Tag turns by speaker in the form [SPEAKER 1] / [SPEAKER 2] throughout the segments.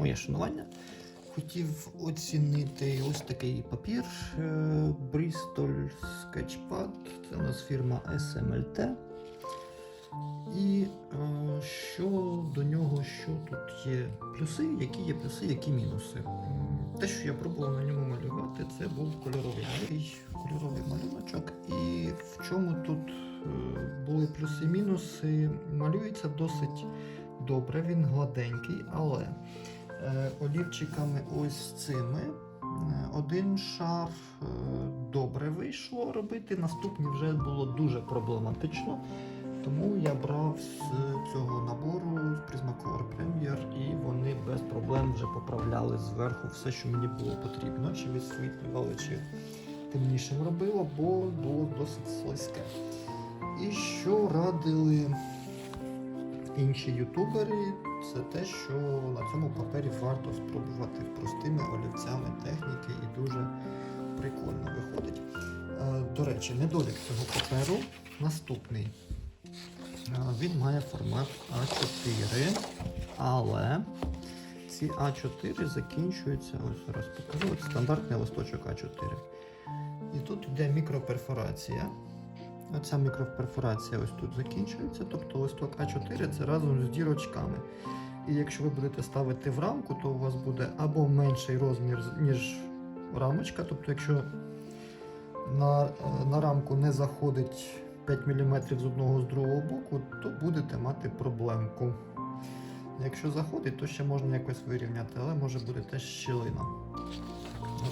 [SPEAKER 1] моє шанування. Хотів оцінити ось такий папір е, Bristol Sketchpad. Це у нас фірма SMLT. І е, що до нього, що тут є плюси, які є плюси, які мінуси. Те, що я пробував на ньому малювати, це був кольоровий, кольоровий малюночок. І в чому тут е, були плюси-мінуси, малюється досить добре, він гладенький, але олівчиками ось цими. е, Один шар е, добре вийшло робити, наступні вже було дуже проблематично. Тому я брав з цього набору Prismacolor Premier і вони без проблем вже поправляли зверху все, що мені було потрібно, чи висвітлювали, чи темнішим робило, бо було досить слизьке. І що радили інші ютубери, це те, що на цьому папері варто спробувати простими олівцями техніки і дуже прикольно виходить. Е, До речі, недолік цього паперу наступний. Е, Він має формат А4, але ці А4 закінчуються. Ось зараз покажу. Ось стандартний листочок А4. І тут йде мікроперфорація. Оця мікроперфорація ось тут закінчується. Тобто листок А4 це разом з дірочками. І якщо ви будете ставити в рамку, то у вас буде або менший розмір, ніж рамочка. Тобто, якщо на, на рамку не заходить 5 мм з одного з другого боку, то будете мати проблемку. Якщо заходить, то ще можна якось вирівняти, але може бути теж щілина.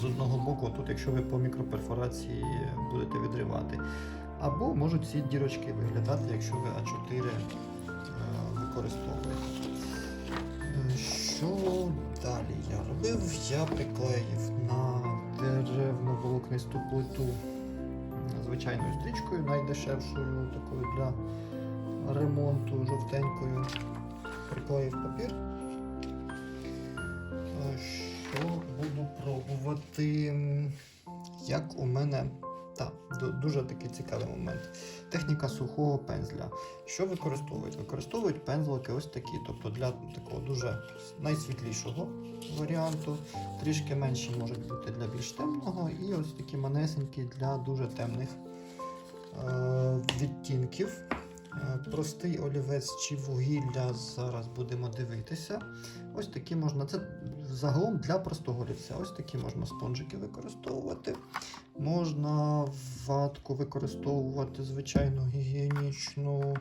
[SPEAKER 1] З одного боку, тут, якщо ви по мікроперфорації будете відривати. Або можуть ці дірочки виглядати, якщо ви А4 е, використовуєте. Що далі я робив? Я приклеїв на деревну волокнисту плиту звичайною стрічкою, найдешевшою такою для ремонту жовтенькою. Приклеїв папір. Е, Що буду пробувати? Як у мене. Так, дуже такий цікавий момент. Техніка сухого пензля. Що використовують? Використовують пензлики ось такі, тобто для такого дуже найсвітлішого варіанту. Трішки менші можуть бути для більш темного, і ось такі манесенькі для дуже темних е, відтінків. Е, Простий олівець чи вугілля зараз будемо дивитися. Ось такі можна. Це загалом для простого олівця. Ось такі можна спонжики використовувати. Можна ватку використовувати звичайну гігієнічну.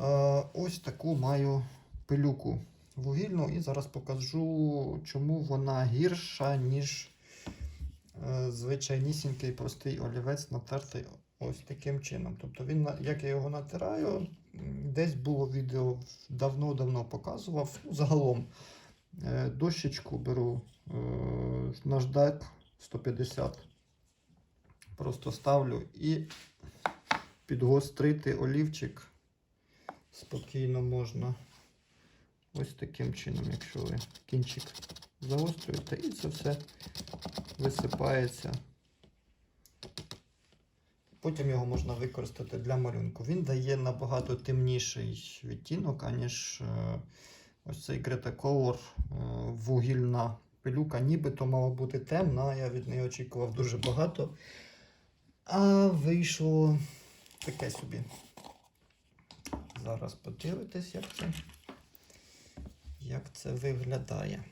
[SPEAKER 1] Е, Ось таку маю пилюку вугільну, і зараз покажу, чому вона гірша, ніж е, звичайнісінький простий олівець натертий ось таким чином. Тобто він, як я його натираю, десь було відео давно-давно показував. Ну, Загалом дощечку беру е, наждак 150. Просто ставлю і підгострити олівчик спокійно можна. Ось таким чином, якщо ви кінчик загострюєте, і це все висипається. Потім його можна використати для малюнку. Він дає набагато темніший відтінок, аніж е, ось цей Color е, вугільна пилюка. Нібито мала бути темна, я від неї очікував дуже багато. А вийшло таке собі. Зараз подивитись, як це, як це виглядає.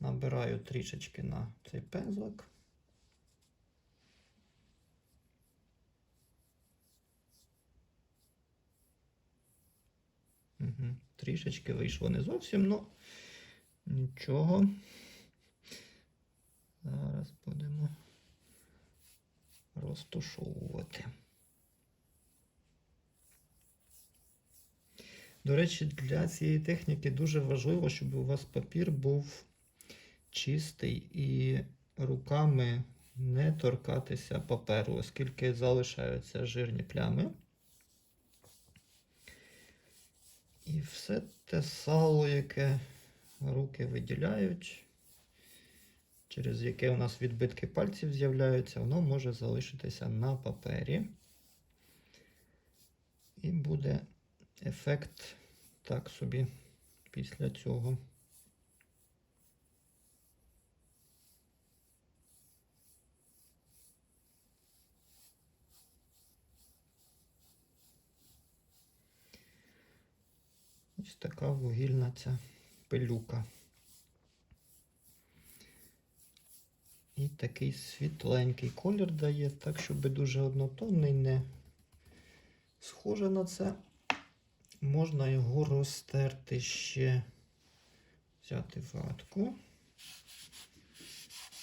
[SPEAKER 1] Набираю трішечки на цей пензлик. Трішечки вийшло не зовсім, ну нічого. Зараз будемо розтушовувати. До речі, для цієї техніки дуже важливо, щоб у вас папір був чистий і руками не торкатися паперу, оскільки залишаються жирні плями. І все те сало, яке руки виділяють, через яке у нас відбитки пальців з'являються, воно може залишитися на папері. І буде ефект так собі після цього. Ось така вугільна ця пилюка. І такий світленький колір дає, так, щоб дуже однотонний, не схоже на це. Можна його розтерти ще, взяти ватку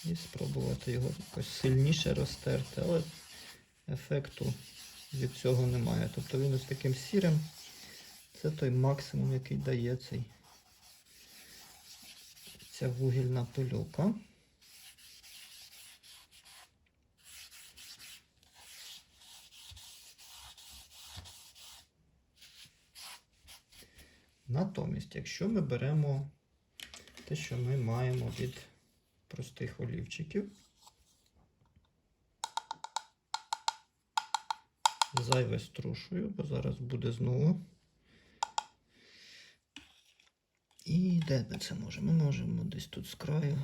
[SPEAKER 1] і спробувати його якось сильніше розтерти, але ефекту від цього немає. Тобто він ось таким сірим. Це той максимум, який дає цей, ця вугільна пилюка. Натомість, якщо ми беремо те, що ми маємо від простих олівчиків, зайве струшую, бо зараз буде знову. І де ми це можемо? Ми можемо десь тут з краю.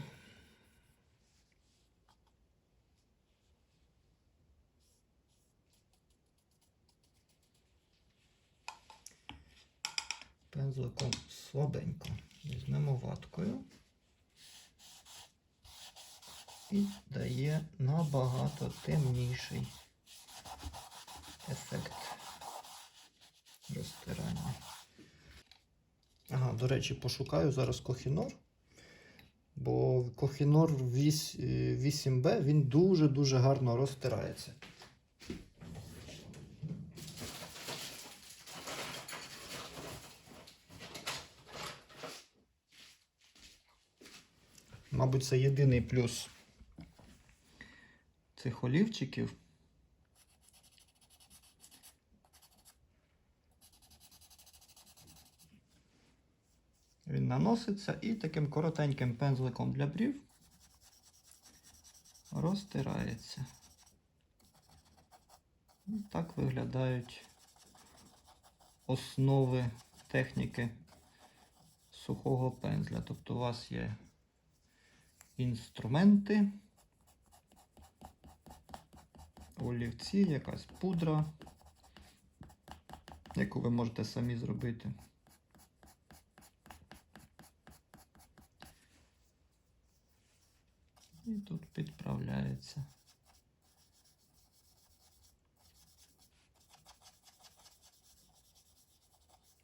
[SPEAKER 1] Пензликом слабенько. Візьмемо ваткою. І дає набагато темніший ефект розтирання. До речі, пошукаю зараз Кохінор. Бо Кохінор 8B він дуже-дуже гарно розтирається. Мабуть, це єдиний плюс цих олівчиків. Він наноситься і таким коротеньким пензликом для брів розтирається. Так виглядають основи техніки сухого пензля. Тобто у вас є інструменти, олівці, якась пудра, яку ви можете самі зробити. І тут підправляється.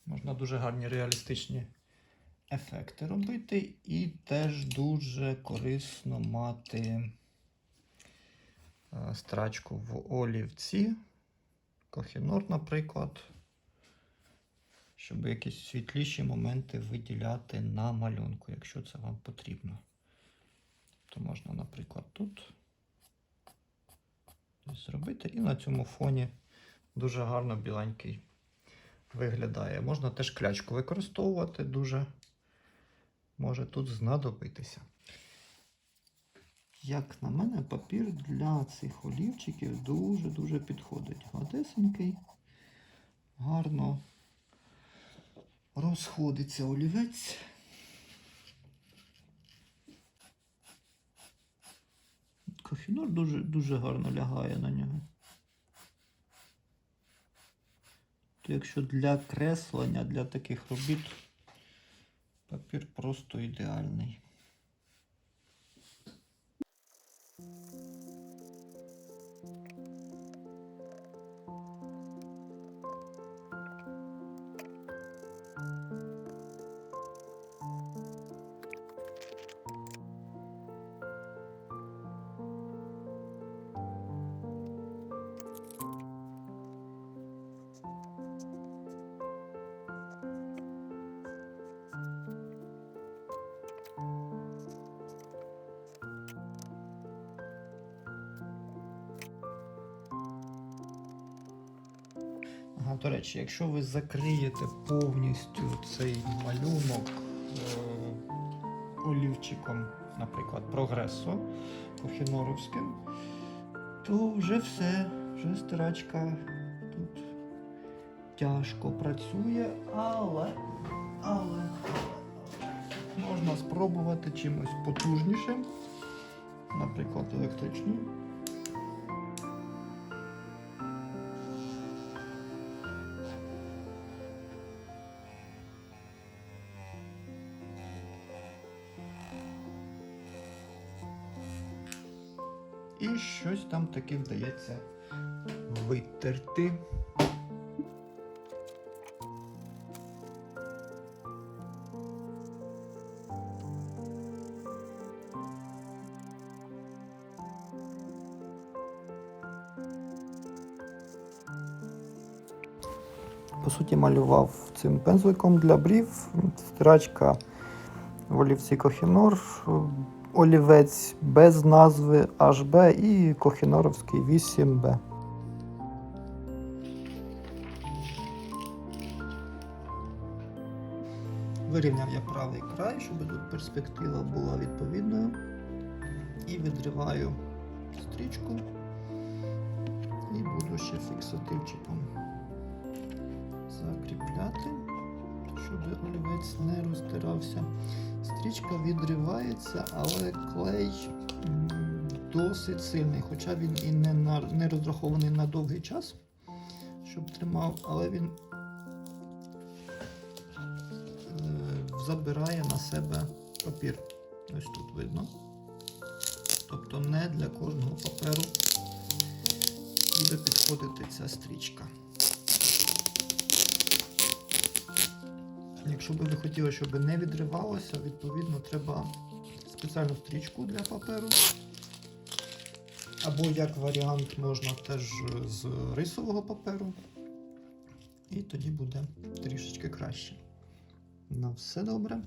[SPEAKER 1] Можна дуже гарні реалістичні ефекти робити, і теж дуже корисно мати е, страчку в олівці, кохінор, наприклад, щоб якісь світліші моменти виділяти на малюнку, якщо це вам потрібно. То можна, наприклад, тут зробити, і на цьому фоні дуже гарно біленький виглядає. Можна теж клячку використовувати, дуже може тут знадобитися. Як на мене, папір для цих олівчиків дуже-дуже підходить. Гладесенький, гарно розходиться олівець. Кофінор дуже, дуже гарно лягає на нього. То якщо для креслення, для таких робіт папір просто ідеальний. Ага, до речі, якщо ви закриєте повністю цей малюнок е, олівчиком, наприклад, прогресо кохіноровським, то вже все, вже стирачка тут тяжко працює, але Але можна спробувати чимось потужнішим, наприклад, електричним. Щось там таки вдається витерти. По суті, малював цим пензликом для брів. Стирачка в олівці Кохінор, олівець без назви HB і Кохіноровський 8B. Вирівняв я правий край, щоб тут перспектива була відповідною. І відриваю стрічку і буду ще фіксативчиком закріпляти, щоб олівець не розтирався. Стрічка відривається, але клей досить сильний, хоча він і не, на, не розрахований на довгий час, щоб тримав, але він е, забирає на себе папір. Ось тут видно. Тобто не для кожного паперу буде підходити ця стрічка. Якщо би ви хотіли, щоб не відривалося, відповідно треба спеціальну стрічку для паперу. Або як варіант можна теж з рисового паперу. І тоді буде трішечки краще. На все добре.